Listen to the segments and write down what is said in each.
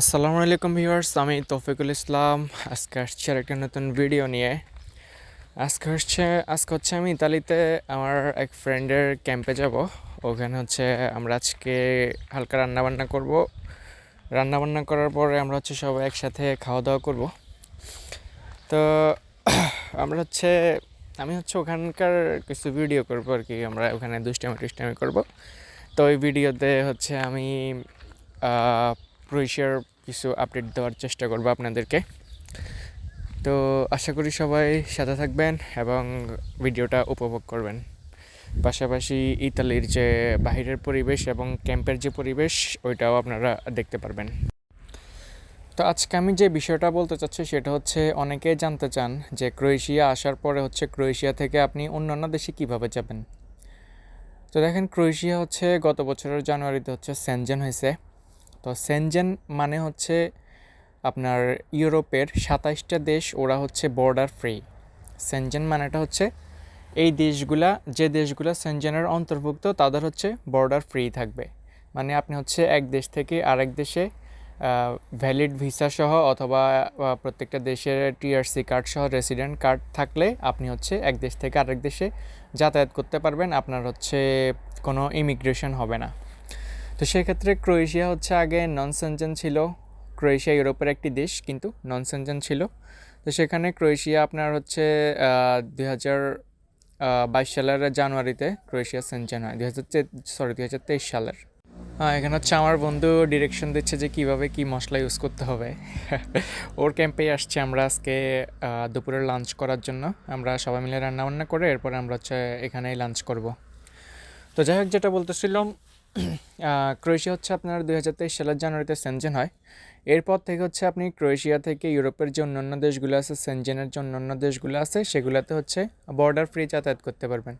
আসসালামু আলাইকুম ভিউয়ার্স, আমি তৌফিকুল ইসলাম। আজকে আসছি আর একটা নতুন ভিডিও নিয়ে। আজকে হচ্ছে আজকে হচ্ছে আমি ইতালিতে আমার এক ফ্রেন্ডের ক্যাম্পে যাব। ওখানে হচ্ছে আমরা আজকে হালকা রান্নাবান্না করব। রান্নাবান্না করার পরে আমরা হচ্ছে সবাই একসাথে খাওয়া দাওয়া করব। তো আমরা হচ্ছে, আমি হচ্ছে ওখানকার কিছু ভিডিও করব আর কি। আমরা ওখানে দুষ্টামি টুষ্টামি করব। তো ওই ভিডিওতে হচ্ছে আমি ক্রোয়েশিয়ার কিছু আপডেট দেওয়ার চেষ্টা করব আপনাদেরকে। তো আশা করি সবাই সাথে থাকবেন এবং ভিডিওটা উপভোগ করবেন। পাশাপাশি ইতালির যে বাহিরের পরিবেশ এবং ক্যাম্পের যে পরিবেশ, ওইটাও আপনারা দেখতে পারবেন। তো আজকে আমি যে বিষয়টা বলতে চাচ্ছি, সেটা হচ্ছে অনেকেই জানতে চান যে ক্রোয়েশিয়া আসার পরে হচ্ছে ক্রোয়েশিয়া থেকে আপনি অন্যান্য দেশে কীভাবে যাবেন। তো দেখেন, ক্রোয়েশিয়া হচ্ছে গত বছরের জানুয়ারিতে হচ্ছে সেনজেন হয়েছে। তো সেনজেন মানে হচ্ছে আপনার ইউরোপের সাতাইশটা দেশ, ওরা হচ্ছে বর্ডার ফ্রি সেনজেন মানেটা হচ্ছে এই দেশগুলা, যে দেশগুলা সেনজেনের অন্তর্ভুক্ত, তাদের হচ্ছে বর্ডার ফ্রি থাকবে। মানে আপনি হচ্ছে এক দেশ থেকে আরেক দেশে ভ্যালিড ভিসা সহ অথবা প্রত্যেকটা দেশের টিআরসি কার্ড সহ রেসিডেন্ট কার্ড থাকলে আপনি হচ্ছে এক দেশ থেকে আরেক দেশে যাতায়াত করতে পারবেন। আপনার হচ্ছে কোনো ইমিগ্রেশন হবে না। তো সেক্ষেত্রে ক্রোয়েশিয়া হচ্ছে আগে নন সেনজেন ছিল। ক্রোয়েশিয়া ইউরোপের একটি দেশ, কিন্তু নন সেনজেন ছিল। তো সেখানে ক্রোয়েশিয়া আপনার হচ্ছে দুই হাজার বাইশ সালের জানুয়ারিতে ক্রোয়েশিয়া সেনজেন হয়। দুই হাজার সরি দুই হাজার তেইশ সালের। হ্যাঁ এখানে হচ্ছে আমার বন্ধু ডিরেকশন দিচ্ছে যে কীভাবে কি মশলা ইউজ করতে হবে। ওর ক্যাম্পেই আসছে আমরা আজকে দুপুরে লাঞ্চ করার জন্য। আমরা সবাই মিলে রান্না বান্না করে এরপরে আমরা হচ্ছে এখানেই লাঞ্চ করব। তো যাই হোক, যেটা বলতেছিলাম ক্রোয়েশিয়া হচ্ছে আপনার দুই হাজার তেইশ সালের জানুয়ারিতে সেনজেন হয়। এরপর থেকে হচ্ছে আপনি ক্রোয়েশিয়া থেকে ইউরোপের যে অন্যান্য দেশগুলো আছে, সেনজেনের যে অন্যান্য দেশগুলো আছে, সেগুলোতে হচ্ছে বর্ডার ফ্রি যাতায়াত করতে পারবেন।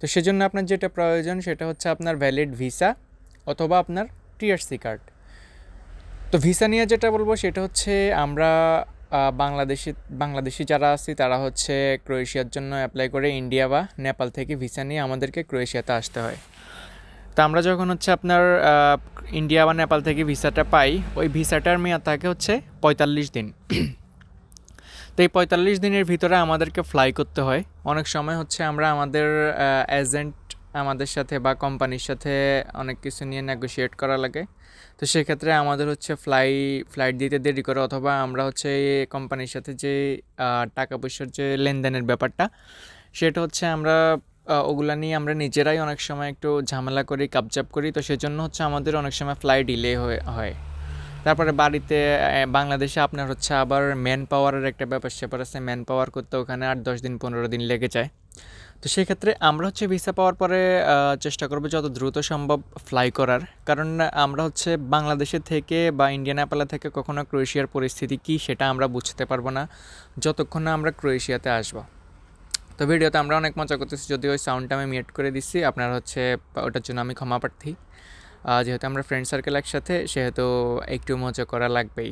তো সেজন্য আপনার যেটা প্রয়োজন সেটা হচ্ছে আপনার ভ্যালিড ভিসা অথবা আপনার টিআরসি কার্ড তো ভিসা নিয়ে যেটা বলব সেটা হচ্ছে আমরা বাংলাদেশি বাংলাদেশি যারা আছি তারা হচ্ছে ক্রোয়েশিয়ার জন্য অ্যাপ্লাই করে ইন্ডিয়া বা নেপাল থেকে ভিসা নিয়ে আমাদেরকে ক্রোয়েশিয়াতে আসতে হয়। তো আমরা যখন হচ্ছে আপনার ইন্ডিয়া বা নেপাল থেকে ভিসাটা পাই, ওই ভিসাটার মেয়াদ থাকে হচ্ছে পঁয়তাল্লিশ দিন। তো এই পঁয়তাল্লিশ দিনের ভিতরে আমাদেরকে ফ্লাই করতে হয়। অনেক সময় হচ্ছে আমরা আমাদের এজেন্ট আমাদের সাথে বা কোম্পানির সাথে অনেক কিছু নিয়ে নেগোশিয়েট করা লাগে। তো সেক্ষেত্রে আমাদের হচ্ছে ফ্লাই ফ্লাইট দিতে দেরি করে অথবা আমরা হচ্ছে কোম্পানির সাথে যে টাকা পয়সার যে লেনদেনের ব্যাপারটা, সেটা হচ্ছে আমরা ওগুলা নিয়ে আমরা নিজেরাই অনেক সময় একটু ঝামেলা করি, কাপচাপ করি। তো সেজন্য হচ্ছে আমাদের অনেক সময় ফ্লাই ডিলে হয়ে তারপরে বাড়িতে বাংলাদেশে আপনার হচ্ছে আবার ম্যান পাওয়ারের একটা ব্যাপার স্যাপার আছে। ম্যান পাওয়ার করতে ওখানে আট, দশ দিন, পনেরো দিন লেগে যায়। তো সেক্ষেত্রে আমরা হচ্ছে ভিসা পাওয়ার পরে চেষ্টা করব যত দ্রুত সম্ভব ফ্লাই করার। কারণ আমরা হচ্ছে বাংলাদেশে থেকে বা ইন্ডিয়ান নেপালে থেকে কখনো ক্রোয়েশিয়ার পরিস্থিতি কী সেটা আমরা বুঝতে পারব না। যতক্ষণ না আমরা ক্রোয়েশিয়াতে আসব। তো ভিডিওতে আমরা অনেক মজা করতেছি যদি ওই সাউন্ডটা আমি মিউট করে দিচ্ছি আপনার হচ্ছে, ওটার জন্য আমি ক্ষমা প্রার্থী। যেহেতু আমরা ফ্রেন্ড সার্কেল একসাথে, সেহেতু একটু মজা করা লাগবেই।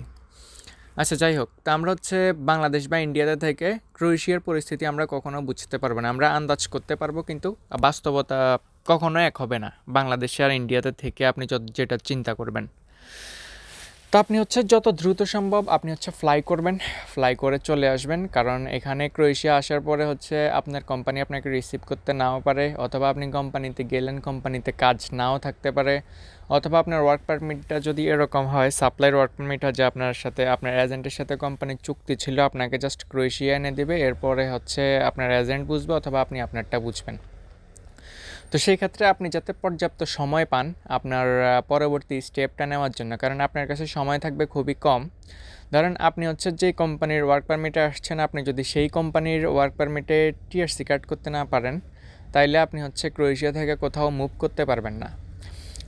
আচ্ছা যাই হোক, তা আমরা হচ্ছে বাংলাদেশ বা ইন্ডিয়াতে থেকে ক্রোয়েশিয়ার পরিস্থিতি আমরা কখনো বুঝতে পারব না। আমরা আন্দাজ করতে পারব, কিন্তু বাস্তবতা কখনো এক হবে না। বাংলাদেশে আর ইন্ডিয়াতে থেকে আপনি যেটা চিন্তা করবেন। তো আপনি হচ্ছে যত দ্রুত সম্ভব আপনি হচ্ছে ফ্লাই করবেন ফ্লাই করে চলে আসবেন। কারণ এখানে ক্রোয়েশিয়া আসার পরে হচ্ছে আপনার কোম্পানি আপনাকে রিসিভ করতে নাও পারে, অথবা আপনি কোম্পানিতে গেলেন কোম্পানিতে কাজ নাও থাকতে পারে। অথবা আপনার ওয়ার্ক পারমিটটা যদি এরকম হয় সাপ্লাইয়ের ওয়ার্ক পারমিট হয় যে আপনার সাথে, আপনার এজেন্টের সাথে কোম্পানির চুক্তি ছিল, আপনাকে জাস্ট ক্রোয়েশিয়া এনে দেবে। এরপরে হচ্ছে আপনার এজেন্ট বুঝবে, অথবা আপনি আপনারটা বুঝবেন। তো সেই ক্ষেত্রে আপনি যাতে পর্যাপ্ত সময় পান আপনার পরবর্তী স্টেপটা নেওয়ার জন্য, কারণ আপনার কাছে সময় থাকবে খুবই কম। ধরেন আপনি হচ্ছে যে কোম্পানির ওয়ার্ক পারমিটে আসছেন, আপনি যদি সেই কোম্পানির ওয়ার্ক পারমিটে টিআরসি কার্ড করতে না পারেন, তাইলে আপনি হচ্ছে ক্রোয়েশিয়া থেকে কোথাও মুভ করতে পারবেন না।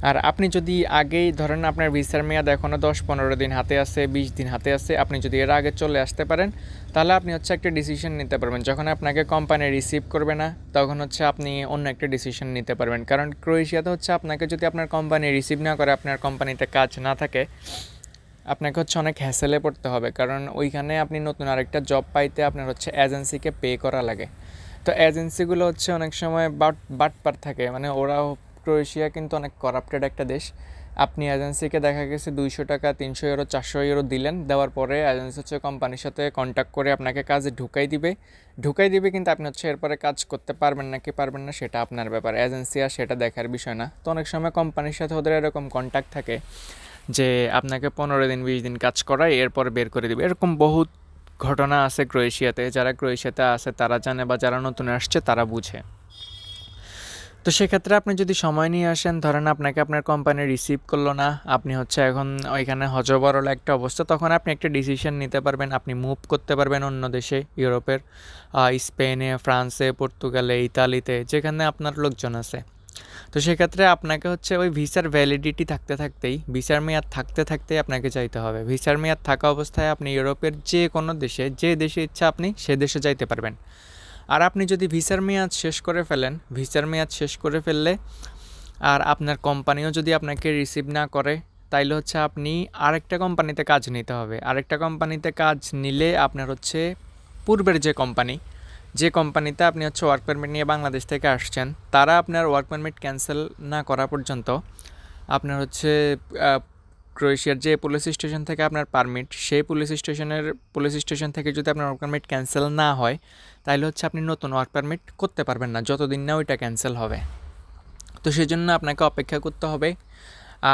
আর আপনি যদি আগেই ধরেন আপনার ভিসার মেয়াদ এখনও দশ পনেরো দিন হাতে আছে, বিশ দিন হাতে আছে, আপনি যদি এর আগে চলে আসতে পারেন, তাহলে আপনি হচ্ছে একটা ডিসিশন নিতে পারবেন। যখন আপনাকে কোম্পানি রিসিভ করবে না, তখন হচ্ছে আপনি অন্য একটা ডিসিশন নিতে পারবেন। কারণ ক্রোয়েশিয়াতে হচ্ছে আপনাকে যদি আপনার কোম্পানি রিসিভ না করে, আপনার কোম্পানিতে কাজ না থাকে, আপনাকে হচ্ছে অনেক হ্যাসেলে পড়তে হবে। কারণ ওইখানে আপনি নতুন আরেকটা জব পাইতে আপনার হচ্ছে এজেন্সিকে পে করা লাগে। তো এজেন্সিগুলো হচ্ছে অনেক সময় বাট, বাটপার থাকে। মানে ওরাও ক্রোয়েশিয়া কিন্তু অনেক করাপ্টেড একটা দেশ। আপনি এজেন্সিকে দেখা গেছে দুইশো টাকা, তিনশো ইউরো চারশো ইউরো দিলেন। দেওয়ার পরে এজেন্সি হচ্ছে কোম্পানির সাথে কন্ট্যাক্ট করে আপনাকে কাজে ঢুকাই দিবে। ঢুকাই দিবে কিন্তু আপনি হচ্ছে এরপরে কাজ করতে পারবেন না কি পারবেন না সেটা আপনার ব্যাপার। এজেন্সি আর সেটা দেখার বিষয় না। তো অনেক সময় কোম্পানির সাথে ওদের এরকম কন্ট্যাক্ট থাকে যে আপনাকে পনেরো দিন, বিশ দিন কাজ করায়, এরপর বের করে দিবে। এরকম বহুত ঘটনা আছে ক্রোয়েশিয়াতে। যারা ক্রোয়েশিয়াতে আছে, তারা জানে বা যারা নতুন আসছে, তারা বুঝে। তো সেক্ষেত্রে আপনি যদি সময় নিয়ে আসেন, ধরেন আপনাকে আপনার কোম্পানি রিসিভ করল না, আপনি হচ্ছে এখন ওইখানে হজবরল একটা অবস্থা, তখন আপনি একটা ডিসিশন নিতে পারবেন, আপনি মুভ করতে পারবেন অন্য দেশে, ইউরোপের স্পেনে, ফ্রান্সে, পর্তুগালে, ইতালিতে, যেখানে আপনার লোকজন আছে। তো সেক্ষেত্রে আপনাকে হচ্ছে ওই ভিসার ভ্যালিডিটি থাকতে থাকতেই, ভিসার মেয়াদ থাকতে থাকতেই আপনাকে চাইতে হবে। ভিসার মেয়াদ থাকা অবস্থায় আপনি ইউরোপের যে কোনো দেশে, যে দেশে ইচ্ছা আপনি সে দেশে যাইতে পারবেন। আর আপনি যদি ভিসার মেয়াদ শেষ করে ফেলেন, ভিসার মেয়াদ শেষ করে ফেললে আর আপনার কোম্পানিও যদি আপনাকে রিসিভ না করে, তাইলে হচ্ছে আপনি আরেকটা কোম্পানিতে কাজ নিতে হবে। আরেকটা কোম্পানিতে কাজ নিলে আপনার হচ্ছে পূর্বের যে কোম্পানি, যে কোম্পানিতে আপনি হচ্ছে ওয়ার্ক পারমিট নিয়ে বাংলাদেশ থেকে আসছেন, তারা আপনার ওয়ার্ক পারমিট ক্যান্সেল না করা পর্যন্ত আপনার হচ্ছে ক্রোয়েশিয়ার যে পুলিশ স্টেশন থেকে আপনার পারমিট, সেই পুলিশ স্টেশনের পুলিশ স্টেশন থেকে যদি আপনার ওয়ার্ক পারমিট ক্যান্সেল না হয়, তাহলে হচ্ছে আপনি নতুন ওয়ার্ক পারমিট করতে পারবেন না, যতদিন না ওইটা ক্যান্সেল হবে। তো সেই জন্য আপনাকে অপেক্ষা করতে হবে।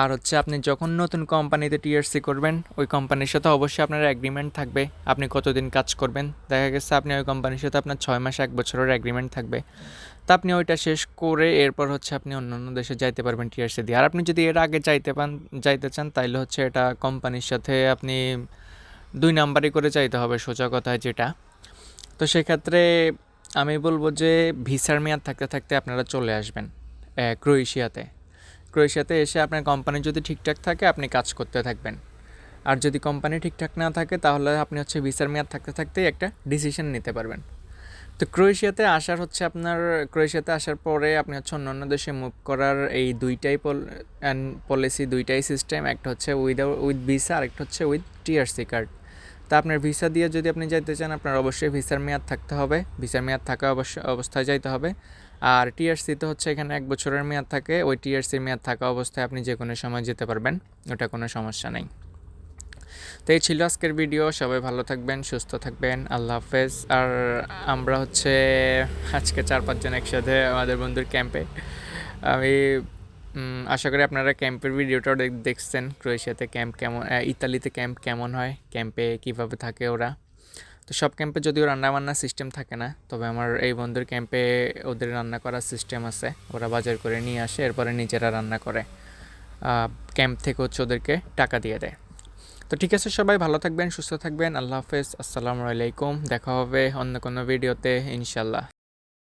আর হচ্ছে আপনি যখন নতুন কোম্পানিতে টিআরসি করবেন, ওই কোম্পানির সাথে অবশ্যই আপনার এগ্রিমেন্ট থাকবে। আপনি কতদিন কাজ করবেন, দেখা গেছে আপনি ওই কোম্পানির সাথে আপনার ছয় মাস, এক বছরের এগ্রিমেন্ট থাকবে। তা আপনি ওইটা শেষ করে এরপর হচ্ছে আপনি অন্য অন্য দেশে যাইতে পারবেন টিআরসি দিয়ে। আর আপনি যদি এর আগে যাইতে পান, যাইতে চান, তাইলে হচ্ছে এটা কোম্পানির সাথে আপনি দুই নাম্বারই করে চাইতে হবে, সোজা কথায় যেটা। তো সেক্ষেত্রে আমি বলব যে ভিসার মেয়াদ থাকতে থাকতে আপনারা চলে আসবেন ক্রোয়েশিয়াতে। ক্রোয়েশিয়াতে এসে আপনার কোম্পানি যদি ঠিকঠাক থাকে, আপনি কাজ করতে থাকবেন। আর যদি কোম্পানি ঠিকঠাক না থাকে, তাহলে আপনি হচ্ছে ভিসার মেয়াদ থাকতে থাকতেই একটা ডিসিশন নিতে পারবেন। তো ক্রোয়েশিয়াতে আসার হচ্ছে আপনার, ক্রোয়েশিয়াতে আসার পরে আপনি হচ্ছে অন্য অন্য দেশে মুভ করার এই দুইটাই পলিসি দুইটাই সিস্টেম একটা হচ্ছে উইদাউট উইথ ভিসা আর একটা হচ্ছে উইথ টিআরসি কার্ড তা আপনার ভিসা দিয়ে যদি আপনি যাইতে চান, আপনার অবশ্যই ভিসার মেয়াদ থাকতে হবে। ভিসার মেয়াদ থাকা অবশ্য, অবস্থায় যাইতে হবে। আর টিআরসিতে হচ্ছে এখানে এক বছরের মেয়াদ থাকে। ওই টিআরসির মেয়াদ থাকা অবস্থায় আপনি যে কোনো সময় যেতে পারবেন। ওটা কোনো সমস্যা নেই। তো এই ছিল আজকের ভিডিও সবাই ভালো থাকবেন, সুস্থ থাকবেন। আল্লাহ হাফেজ। আর আমরা হচ্ছে আজকে চার পাঁচজন একসাথে আমাদের বন্ধুর ক্যাম্পে। আমি আশা করি আপনারা ক্যাম্পের ভিডিওটাও দেখছেন। ক্রোয়েশিয়াতে ক্যাম্প কেমন ইতালিতে ক্যাম্প কেমন হয়, ক্যাম্পে কীভাবে থাকে ওরা। তো সব ক্যাম্পে যদিও রান্না বান্নার সিস্টেম থাকে না, তবে আমার এই বন্ধুর ক্যাম্পে ওদের রান্না করার সিস্টেম আছে। ওরা বাজার করে নিয়ে আসে, এরপরে নিজেরা রান্না করে। ক্যাম্প থেকে হচ্ছে ওদেরকে টাকা দিয়ে দেয়। তো ঠিক আছে সবাই, ভালো থাকবেন, সুস্থ থাকবেন। আল্লাহ হাফেজ, আসসালামু আলাইকুম। দেখা হবে অন্য কোনো ভিডিওতে ইনশাল্লাহ